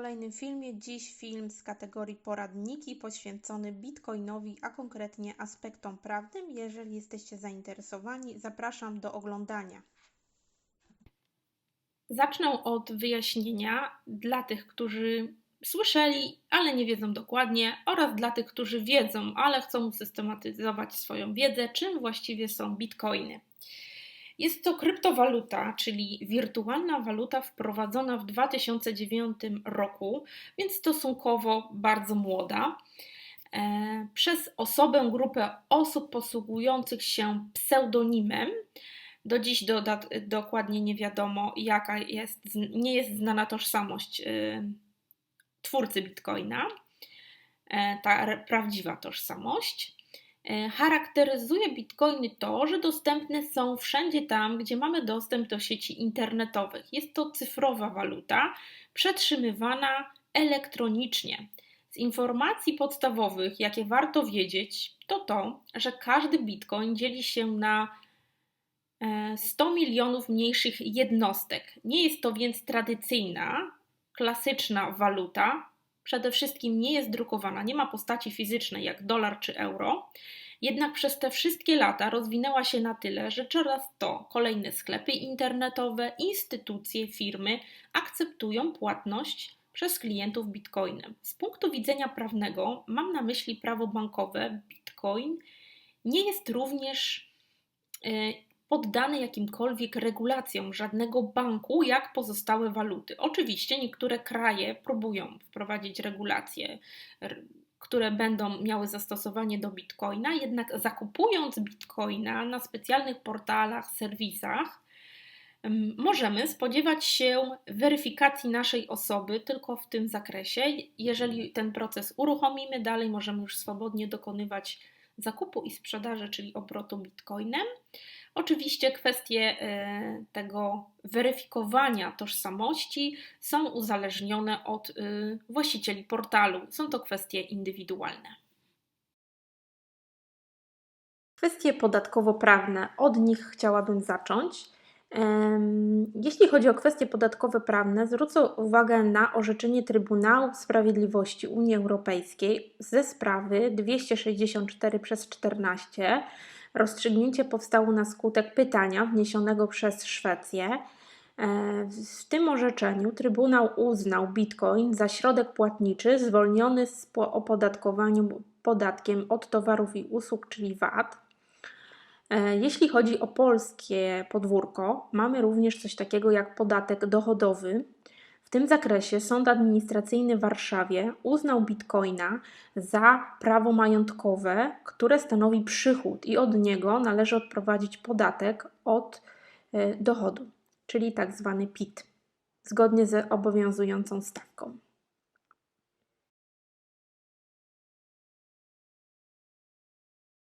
kolejnym filmie. Dziś film z kategorii poradniki poświęcony Bitcoinowi, a konkretnie aspektom prawnym. Jeżeli jesteście zainteresowani, zapraszam do oglądania. Zacznę od wyjaśnienia dla tych, którzy słyszeli, ale nie wiedzą dokładnie, oraz dla tych, którzy wiedzą, ale chcą usystematyzować swoją wiedzę, czym właściwie są bitcoiny. Jest to kryptowaluta, czyli wirtualna waluta wprowadzona w 2009 roku, więc stosunkowo bardzo młoda. E, przez osobę, grupę osób posługujących się pseudonimem. Do dziś dokładnie nie wiadomo, jaka jest, nie jest znana tożsamość y, twórcy bitcoina, e, ta prawdziwa tożsamość. E, charakteryzuje bitcoiny to, że dostępne są wszędzie tam, gdzie mamy dostęp do sieci internetowych. Jest to cyfrowa waluta, przetrzymywana elektronicznie. Z informacji podstawowych, jakie warto wiedzieć, to to, że każdy bitcoin dzieli się na 100 e, milionów mniejszych jednostek. Nie jest to więc tradycyjna, klasyczna waluta, przede wszystkim nie jest drukowana, nie ma postaci fizycznej jak dolar czy euro. Jednak przez te wszystkie lata rozwinęła się na tyle, że coraz to kolejne sklepy internetowe, instytucje, firmy akceptują płatność przez klientów bitcoinem. Z punktu widzenia prawnego mam na myśli prawo bankowe. Bitcoin nie jest również e, poddany jakimkolwiek regulacjom żadnego banku, jak pozostałe waluty. Oczywiście niektóre kraje próbują wprowadzić regulacje, które będą miały zastosowanie do bitcoina, jednak zakupując bitcoina na specjalnych portalach, serwisach, możemy spodziewać się weryfikacji naszej osoby tylko w tym zakresie. Jeżeli ten proces uruchomimy, dalej możemy już swobodnie dokonywać zakupu i sprzedaży, czyli obrotu bitcoinem. Oczywiście kwestie e, tego weryfikowania tożsamości są uzależnione od e, właścicieli portalu. Są to kwestie indywidualne. Kwestie podatkowo-prawne, od nich chciałabym zacząć. Jeśli chodzi o kwestie podatkowe prawne, zwrócę uwagę na orzeczenie Trybunału Sprawiedliwości Unii Europejskiej ze sprawy 264 przez 14 Rozstrzygnięcie powstało na skutek pytania wniesionego przez Szwecję. E, w tym orzeczeniu Trybunał uznał Bitcoin za środek płatniczy zwolniony z opodatkowaniu podatkiem od towarów i usług, czyli VAT. E, jeśli chodzi o polskie podwórko, mamy również coś takiego jak podatek dochodowy, w tym zakresie Sąd Administracyjny w Warszawie uznał bitcoina za prawo majątkowe, które stanowi przychód i od niego należy odprowadzić podatek od e, dochodu, czyli tak zwany PIT, zgodnie z obowiązującą stawką.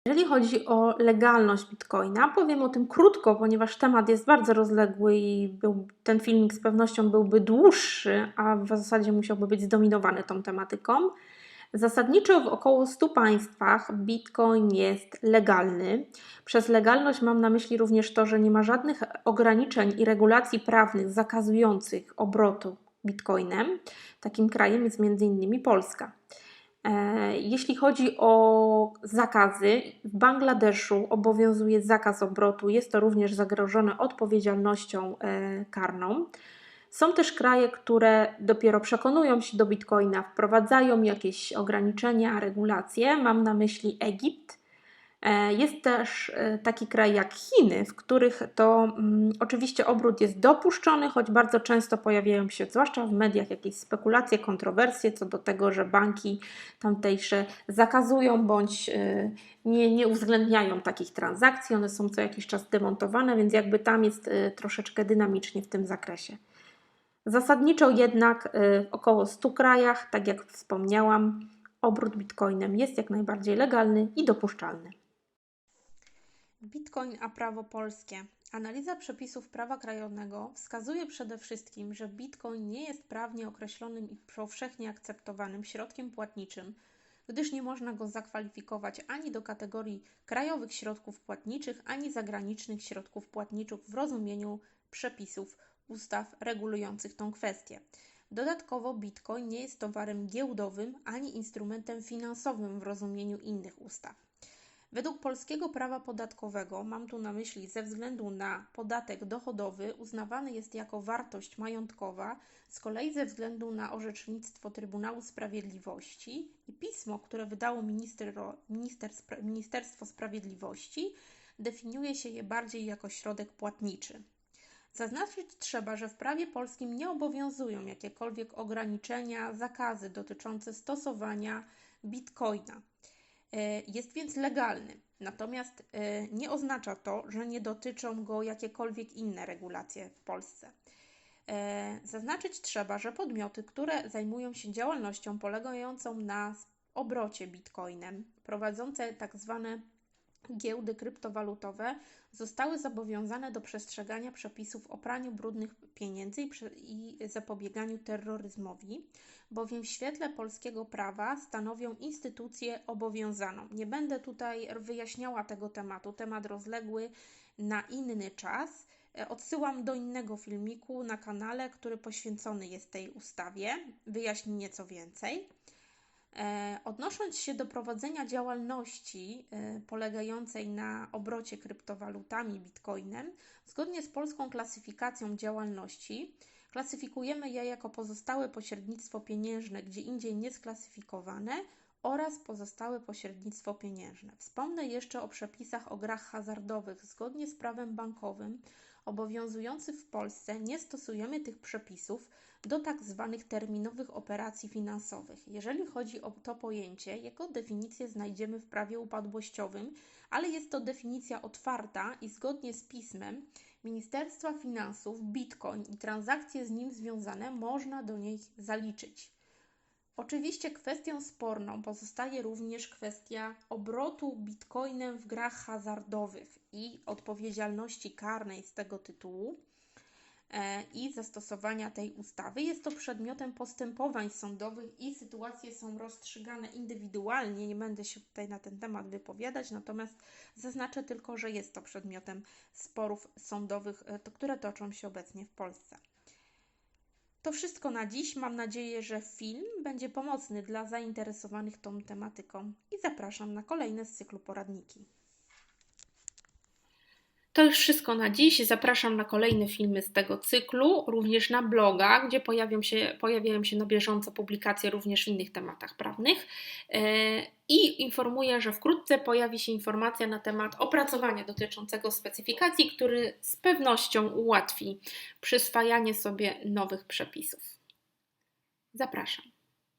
Jeżeli chodzi o legalność Bitcoina, powiem o tym krótko, ponieważ temat jest bardzo rozległy i był, ten filmik z pewnością byłby dłuższy, a w zasadzie musiałby być zdominowany tą tematyką. Zasadniczo w około 100 państwach Bitcoin jest legalny. Przez legalność mam na myśli również to, że nie ma żadnych ograniczeń i regulacji prawnych zakazujących obrotu Bitcoinem. Takim krajem jest m.in. Polska. E, jeśli chodzi o zakazy, w Bangladeszu obowiązuje zakaz obrotu, jest to również zagrożone odpowiedzialnością e, karną. Są też kraje, które dopiero przekonują się do bitcoina, wprowadzają jakieś ograniczenia, regulacje. Mam na myśli Egipt, jest też e, taki kraj jak Chiny, w których to mm, oczywiście obrót jest dopuszczony, choć bardzo często pojawiają się, zwłaszcza w mediach, jakieś spekulacje, kontrowersje co do tego, że banki tamtejsze zakazują bądź e, nie, nie uwzględniają takich transakcji. One są co jakiś czas demontowane, więc jakby tam jest troszeczkę dynamicznie w tym zakresie. Zasadniczo jednak w około 100 krajach, tak jak wspomniałam, obrót bitcoinem jest jak najbardziej legalny i dopuszczalny. Bitcoin a prawo polskie. Analiza przepisów prawa krajowego wskazuje przede wszystkim, że Bitcoin nie jest prawnie określonym i powszechnie akceptowanym środkiem płatniczym, gdyż nie można go zakwalifikować ani do kategorii krajowych środków płatniczych, ani zagranicznych środków płatniczych w rozumieniu przepisów ustaw regulujących tą kwestię. Dodatkowo Bitcoin nie jest towarem giełdowym ani instrumentem finansowym w rozumieniu innych ustaw. Według polskiego prawa podatkowego, mam tu na myśli ze względu na podatek dochodowy, uznawany jest jako wartość majątkowa, z kolei ze względu na orzecznictwo Trybunału Sprawiedliwości i pismo, które wydało minister, minister, Ministerstwo Sprawiedliwości, definiuje się je bardziej jako środek płatniczy. Zaznaczyć trzeba, że w prawie polskim nie obowiązują jakiekolwiek ograniczenia, zakazy dotyczące stosowania bitcoina. E, Jest więc legalny, natomiast e, nie oznacza to, że nie dotyczą go jakiekolwiek inne regulacje w Polsce. E, Zaznaczyć trzeba, że podmioty, które zajmują się działalnością polegającą na obrocie bitcoinem, prowadzące tak zwane giełdy kryptowalutowe zostały zobowiązane do przestrzegania przepisów o praniu brudnych pieniędzy i, zapobieganiu terroryzmowi, bowiem w świetle polskiego prawa stanowią instytucję obowiązaną. Nie będę tutaj wyjaśniała tego tematu, temat rozległy na inny czas. E, Odsyłam do innego filmiku na kanale, który poświęcony jest tej ustawie. Wyjaśni nieco więcej. E, Odnosząc się do prowadzenia działalności e, polegającej na obrocie kryptowalutami, bitcoinem, zgodnie z polską klasyfikacją działalności, klasyfikujemy je jako pozostałe pośrednictwo pieniężne, gdzie indziej niesklasyfikowane oraz pozostałe pośrednictwo pieniężne. Wspomnę jeszcze o przepisach o grach hazardowych. Zgodnie z prawem bankowym obowiązującym w Polsce nie stosujemy tych przepisów do tak zwanych terminowych operacji finansowych. Jeżeli chodzi o to pojęcie, jego definicję znajdziemy w prawie upadłościowym, ale jest to definicja otwarta i zgodnie z pismem Ministerstwa Finansów Bitcoin i transakcje z nim związane można do niej zaliczyć. Oczywiście kwestią sporną pozostaje również kwestia obrotu bitcoinem w grach hazardowych i odpowiedzialności karnej z tego tytułu i zastosowania tej ustawy. Jest to przedmiotem postępowań sądowych i sytuacje są rozstrzygane indywidualnie. Nie będę się tutaj na ten temat wypowiadać, natomiast zaznaczę tylko, że jest to przedmiotem sporów sądowych, e, które toczą się obecnie w Polsce. To wszystko na dziś. Mam nadzieję, że film będzie pomocny dla zainteresowanych tą tematyką i zapraszam na kolejne z cyklu poradniki. To już wszystko na dziś. Zapraszam na kolejne filmy z tego cyklu, również na bloga, gdzie pojawią się, pojawiają się na bieżąco publikacje również w innych tematach prawnych. E, I informuję, że wkrótce pojawi się informacja na temat opracowania dotyczącego specyfikacji, który z pewnością ułatwi przyswajanie sobie nowych przepisów. Zapraszam.